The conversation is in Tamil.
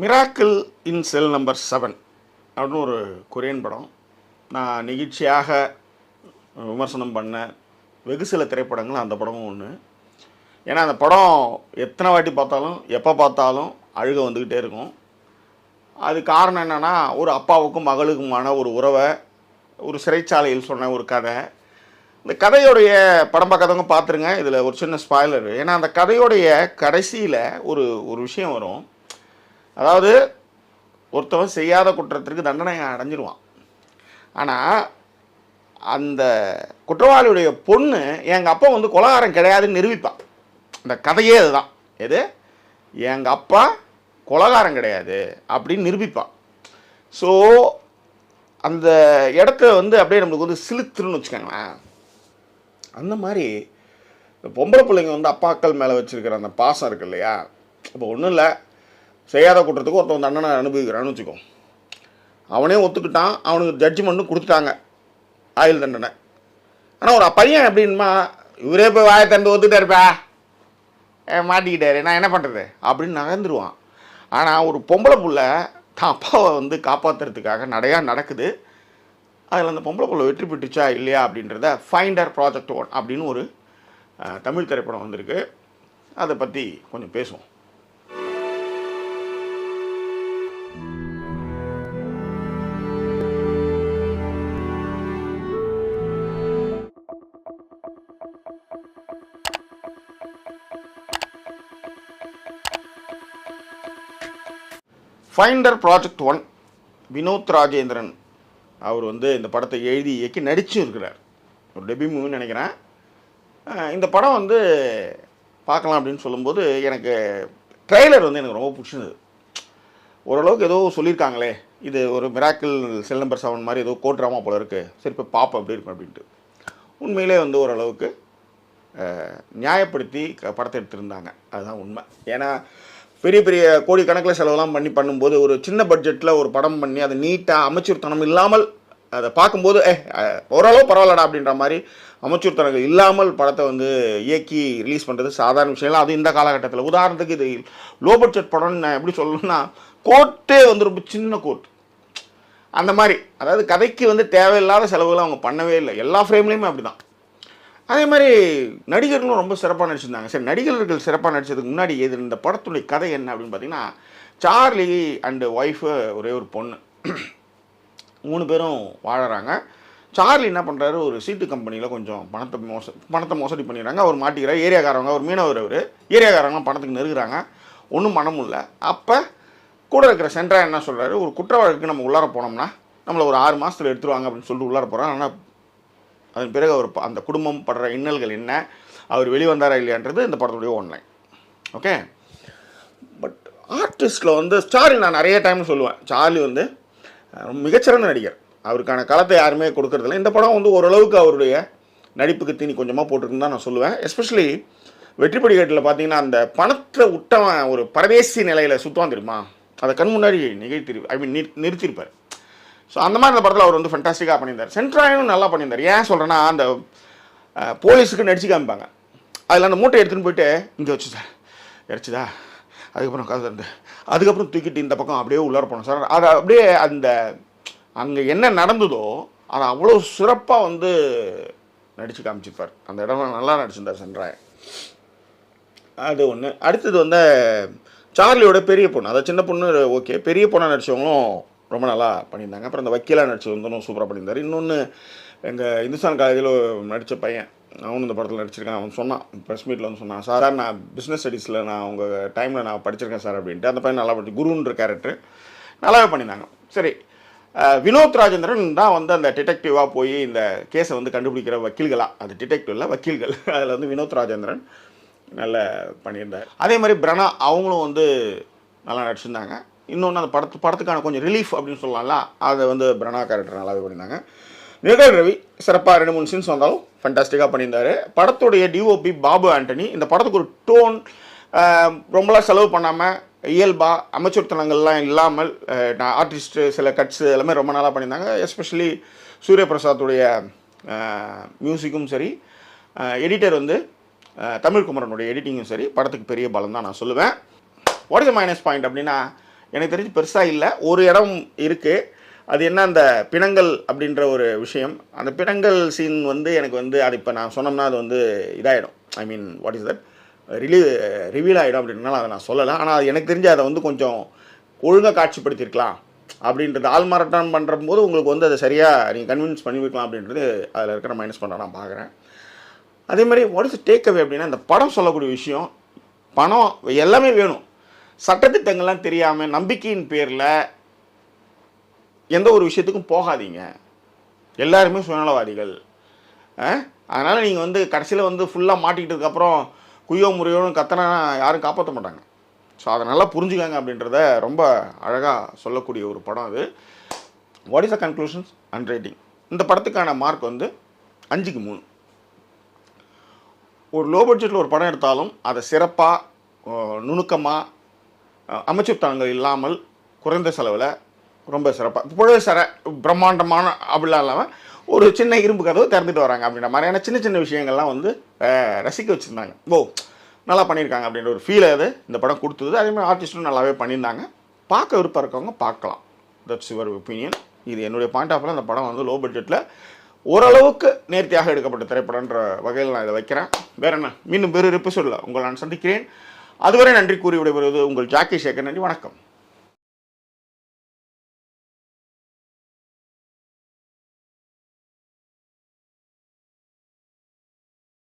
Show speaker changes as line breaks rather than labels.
Miracle in cell number seven அப்படின்னு ஒரு கொரியன் படம். நான் நிகழ்ச்சியாக விமர்சனம் பண்ண வெகு சில திரைப்படங்கள் அந்த படமும் ஒன்று ஏன்னா அந்த படம் எத்தனை வாட்டி பார்த்தாலும் எப்போ பார்த்தாலும் அழுக வந்துக்கிட்டே இருக்கும். அது காரணம் என்னென்னா ஒரு அப்பாவுக்கும் மகளுக்குமான ஒரு உறவை ஒரு சிறைச்சாலையில் சொன்ன ஒரு கதை. இந்த கதையுடைய படம் பார்க்காதவங்க பார்த்துருங்க இதில் ஒரு சின்ன ஸ்பாய்லர் ஏன்னா அந்த கதையுடைய கடைசியில் ஒரு ஒரு விஷயம் வரும். அதாவது ஒருத்தவன் செய்யாத குற்றத்திற்கு தண்டனை அடைஞ்சிருவான். ஆனால் அந்த குற்றவாளியுடைய பொண்ணு எங்கள் அப்பா வந்து கொலகாரம் கிடையாதுன்னு நிரூபிப்பான் அந்த கதையே அதுதான். எது? எங்கள் அப்பா கொலகாரம் கிடையாது அப்படின்னு நிரூபிப்பான் ஸோ அந்த இடத்த வந்து அப்படியே நம்மளுக்கு வந்து சிலுத்துருன்னு வச்சுக்கோங்களேன். அந்த மாதிரி பொம்பளை பிள்ளைங்க வந்து அப்பாக்கள் மேலே வச்சுருக்கிற அந்த பாசம் இருக்கு இல்லையா? இப்போ ஒன்றும் இல்லை. செய்யாத குற்றத்துக்கு ஒருத்தன் அண்ணனை அனுபவிக்கிறான்னு வச்சுக்கோ. அவனே ஒத்துக்கிட்டான் அவனுக்கு ஜட்ஜ்மெண்ட்டும் கொடுத்துட்டாங்க ஆயுள் தண்டனை. ஆனால் ஒரு பையன் எப்படின்மா இவரே போய் வாயை தண்டு ஒத்துக்கிட்டாருப்பா ஏ மாட்டிக்கிட்டாரு நான் என்ன பண்ணுறது அப்படின்னு நகர்ந்துருவான். ஆனால் ஒரு பொம்பளை புள்ள தான் அப்பாவை வந்து காப்பாற்றுறதுக்காக நடையா நடக்குது. அதில் அந்த பொம்பளை புள்ள வெற்றி பெற்றுச்சா இல்லையா அப்படின்றத ஃபைண்டர் ப்ராஜெக்ட் ஒன் அப்படின்னு ஒரு தமிழ் திரைப்படம் வந்திருக்கு. அதை பற்றி கொஞ்சம் பேசுவோம். Finder project one Vinod Rajendran அவர் வந்து இந்த படத்தை எழுதி இயக்கி நடிச்சும் இருக்கிறார் ஒரு டெபி மூவின்னு நினைக்கிறேன். இந்த படம் வந்து பார்க்கலாம் அப்படின்னு சொல்லும்போது எனக்கு ட்ரெய்லர் வந்து எனக்கு ரொம்ப பிடிச்சிருந்தது. ஓரளவுக்கு ஏதோ சொல்லியிருக்காங்களே இது ஒரு மிராக்கிள் செல் நம்பர் செவன் மாதிரி ஏதோ கோட்ராமா போல இருக்குது சரி இப்போ பாப்போம் அப்படி இருக்கும் அப்படின்ட்டு. உண்மையிலே வந்து ஓரளவுக்கு நியாயப்படுத்தி க- படத்தை எடுத்திருந்தாங்க. அதுதான் உண்மை. ஏன்னா பெரிய பெரிய கோடிக்கணக்கில் செலவெல்லாம் பண்ணி பண்ணும்போது ஒரு சின்ன பட்ஜெட்டில் ஒரு படம் பண்ணி அதை நீட்டாக அமைச்சர்த்தனம் இல்லாமல் அதை பார்க்கும்போது ஏ ஓரளவு பரவாயில்லடா அப்படின்ற மாதிரி அமைச்சூர்த்தனங்கள் இல்லாமல் படத்தை வந்து இயக்கி ரிலீஸ் பண்ணுறது சாதாரண விஷயம்லாம் அது இந்த காலகட்டத்தில். உதாரணத்துக்கு இது லோ பட்ஜெட் படம்னு நான் எப்படி சொல்லணும்னா கோட்டே வந்து ரொம்ப சின்ன கோட். அந்த மாதிரி. அதாவது கதைக்கு வந்து தேவையில்லாத செலவுகளை அவங்க பண்ணவே இல்லை. எல்லா ஃப்ரேம்லேயுமே அப்படி தான் அதே மாதிரி நடிகர்களும் ரொம்ப சிறப்பாக நடிச்சிருந்தாங்க. சரி நடிகர்கள் சிறப்பாக நடித்ததுக்கு முன்னாடி இது இந்த படத்துடைய கதை என்ன அப்படின்னு பார்த்தீங்கன்னா சார்லி அண்டு ஒய்ஃபு ஒரே ஒரு பொண்ணு. மூணு பேரும் வாழறாங்க. சார்லி என்ன பண்ணுறாரு ஒரு சீட்டு கம்பெனியில் கொஞ்சம் பணத்தை மோச பணத்தை மோசடி பண்ணிடுறாங்க. அவர் மாட்டிக்கிறார். ஏரியாக்காரவங்க ஒரு மீனவர் அவர். ஏரியாக்காரவங்க பணத்துக்கு நெருக்கிறாங்க ஒன்றும் பண்ண இல்லை அப்போ கூட இருக்கிற சென்ட்ரா என்ன சொல்கிறாரு ஒரு குற்ற வழக்கு நம்ம உள்ளார போனோம்னா நம்மளை ஒரு ஆறு மாதத்தில் எடுத்துருவாங்க அப்படின்னு சொல்லிட்டு உள்ளார போகிறாங்க ஆனால் அதன் பிறகு அவர் அந்த குடும்பம் படுற இன்னல்கள் என்ன? அவர் வெளிவந்தாரா இல்லையான்றது இந்த படத்துடைய ஒன்லைன் ஓகே பட் ஆர்டிஸ்டில் வந்து ஸ்டார்லி நான் நிறைய டைம் சொல்லுவேன். சார்லி வந்து மிகச்சிறந்த நடிகர். அவருக்கான களத்தை யாருமே கொடுக்கறதில்ல. இந்த படம் வந்து ஓரளவுக்கு அவருடைய நடிப்புக்கு தீனி கொஞ்சமாக போட்டிருக்குன்னு தான் நான் சொல்லுவேன். எஸ்பெஷலி வெற்றி படிக்கட்டில் பார்த்தீங்கன்னா அந்த பணத்தை விட்டவன் ஒரு பரதேசி நிலையில் சுற்றுவான் தெரியுமா? அதை கண் முன்னாடி நிகழ்த்தி ஐ மீன் நிறுத்தியிருப்பார். ஸோ அந்த மாதிரி அந்த படத்தில் அவர் வந்து ஃபண்டாஸ்டிக்காக பண்ணியிருந்தார். சென்ட்ராயனும் நல்லா பண்ணியிருந்தார். ஏன் சொல்கிறேன்னா அந்த போலீஸுக்கு நடிச்சு காமிப்பாங்க அதில் அந்த மூட்டை எடுத்துன்னு போயிட்டு இங்கே வச்சு சார் இறச்சிதா அதுக்கப்புறம் கதை அதுக்கப்புறம் தூக்கிட்டு இந்த பக்கம் அப்படியே உள்ளார போனோம் சார் அது அப்படியே அந்த அங்கே என்ன நடந்ததோ அதை அவ்வளோ சிறப்பாக வந்து நடித்து காமிச்சிருப்பார். அந்த இடம் நல்லா நடிச்சிருந்தார் சென்ட்ராயன் அது ஒன்று அடுத்தது வந்து சார்லியோட பெரிய பொண்ணு. அதாவது சின்ன பொண்ணு ஓகே பெரிய பொண்ணாக நடித்தவங்களும் ரொம்ப நல்லா பண்ணியிருந்தாங்க. அப்புறம் அந்த வக்கீலாக நடிச்சு வந்தனும் சூப்பராக பண்ணியிருந்தார். இன்னொன்று எங்கள் இந்துஸ்தான் காலேஜில் நடித்த பையன் அவனும் இந்த படத்தில் நடிச்சிருக்கான். அவன் சொன்னான் ப்ரெஸ் மீட்டில் வந்து சொன்னான் சார் நான் பிஸ்னஸ் ஸ்டடீஸில் நான் உங்கள் டைமில் நான் படிச்சிருக்கேன் சார் அப்படின்ட்டு. அந்த பையன் நல்லா படிச்சு குருன்ற கேரக்டர் நல்லாவே பண்ணியிருந்தாங்க. சரி வினோத் ராஜேந்திரன் தான் வந்து அந்த டிடெக்டிவாக போய் இந்த கேஸை வந்து கண்டுபிடிக்கிற வக்கீல்களாக அது டிடெக்டிவ் இல்லை வக்கீல்கள். அதில் வந்து வினோத் ராஜேந்திரன் நல்ல பண்ணியிருந்தார். அதே மாதிரி பிரணா அவங்களும் வந்து நல்லா நடிச்சிருந்தாங்க. இன்னொன்று அந்த படத்து படத்துக்கான கொஞ்சம் ரிலீஃப் அப்படின்னு சொல்லலாம்ல? அதை வந்து பிரணா கேரக்டர் நல்லாவே பண்ணியிருந்தாங்க. நிகழ் ரவி சிறப்பாக ரெண்டு மூணு சீன்ஸ் வந்தாலும் ஃபண்டாஸ்டிக்காக பண்ணியிருந்தாரு. படத்துடைய டிஓபி பாபு ஆண்டனி இந்த படத்துக்கு ஒரு டோன் ரொம்பலாம் செலவு பண்ணாமல் இயல்பாக அமைச்சர்த்தனங்கள்லாம் இல்லாமல் ஆர்டிஸ்ட்டு சில கட்ஸ் எல்லாமே ரொம்ப நல்லா பண்ணியிருந்தாங்க. எஸ்பெஷலி சூரிய பிரசாத்துடைய மியூசிக்கும் சரி எடிட்டர் வந்து அஹ், தமிழ் குமரனுடைய எடிட்டிங்கும் சரி படத்துக்கு பெரிய பலம் தான் நான் சொல்லுவேன். வாட் இஸ் மைனஸ் பாயிண்ட் அப்படின்னா எனக்கு தெரிஞ்சு பெருசாக இல்லை. ஒரு இடம் இருக்குது அது என்ன அந்த பிணங்கள் அப்படின்ற ஒரு விஷயம். அந்த பிணங்கள் சீன் வந்து எனக்கு வந்து அது இப்போ நான் சொன்னோம்னா அது வந்து இதாகிடும் I mean what is that really reveal ஆகிடும் அப்படின்றனால அதை நான் சொல்லலை. ஆனால் அது எனக்கு தெரிஞ்சு அதை வந்து கொஞ்சம் ஒழுங்காக காட்சிப்படுத்தியிருக்கலாம் அப்படின்றது ஆள்மாறாட்டம் பண்ணுற போது உங்களுக்கு வந்து அதை சரியாக நீங்கள் கன்வின்ஸ் பண்ணிவிக்கலாம் அப்படின்றது அதில் இருக்கிற மைனஸ் பண்ணுற நான் பார்க்குறேன். அதே மாதிரி வாட் இஸ் டேக் அவே அப்படின்னா இந்த படம் சொல்லக்கூடிய விஷயம் பணம் எல்லாமே வேணும். சட்டத்திட்டங்கள்லாம் தெரியாமல் நம்பிக்கையின் பேரில் எந்த ஒரு விஷயத்துக்கும் போகாதீங்க. எல்லாருமே சுயநலவாதிகள். அதனால் நீங்கள் வந்து கடைசியில் வந்து ஃபுல்லாக மாட்டிக்கிட்டதுக்கப்புறம் குய்யோ முறையோன்னு கத்தனா யாரும் காப்பாற்ற மாட்டாங்க. ஸோ அதை நல்லா புரிஞ்சுக்காங்க அப்படின்றத ரொம்ப அழகாக சொல்லக்கூடிய ஒரு படம் அது. What is the conclusions and rating இந்த படத்துக்கான மார்க் வந்து அஞ்சுக்கு மூணு. ஒரு லோ பட்ஜெட்டில் ஒரு படம் எடுத்தாலும் அதை சிறப்பாக நுணுக்கமாக அமைச்சுத்தனங்கள் இல்லாமல் குறைந்த செலவில் ரொம்ப சிறப்பாக புழு சர பிரம்மாண்டமான அப்படிலாம் இல்லாமல் ஒரு சின்ன இரும்பு கதவு திறந்துட்டு வராங்க அப்படின்ற மாதிரியான சின்ன சின்ன விஷயங்கள்லாம் வந்து ரசிக்க வச்சுருந்தாங்க. ஓ நல்லா பண்ணியிருக்காங்க அப்படின்ற ஒரு ஃபீலை அது இந்த படம் கொடுத்தது. அதே மாதிரி ஆர்டிஸ்ட்டும் நல்லாவே பண்ணியிருந்தாங்க. பார்க்க விருப்பம் இருக்கவங்க பார்க்கலாம். தட்ஸ் யுவர் ஒப்பீனியன் இது என்னுடைய பாயிண்ட் ஆஃப் அந்த படம் வந்து லோ பட்ஜெட்டில் ஓரளவுக்கு நேர்த்தியாக எடுக்கப்பட்ட திரைப்படம்ன்ற வகையில் நான் இதை வைக்கிறேன். வேற என்ன? மீண்டும் வேறு எபிசோடில் உங்களை நான் சந்திக்கிறேன். அதுவரை நன்றி கூறி விடைபெறுவது உங்கள் ஜாக்கி சேகர் நன்றி வணக்கம்.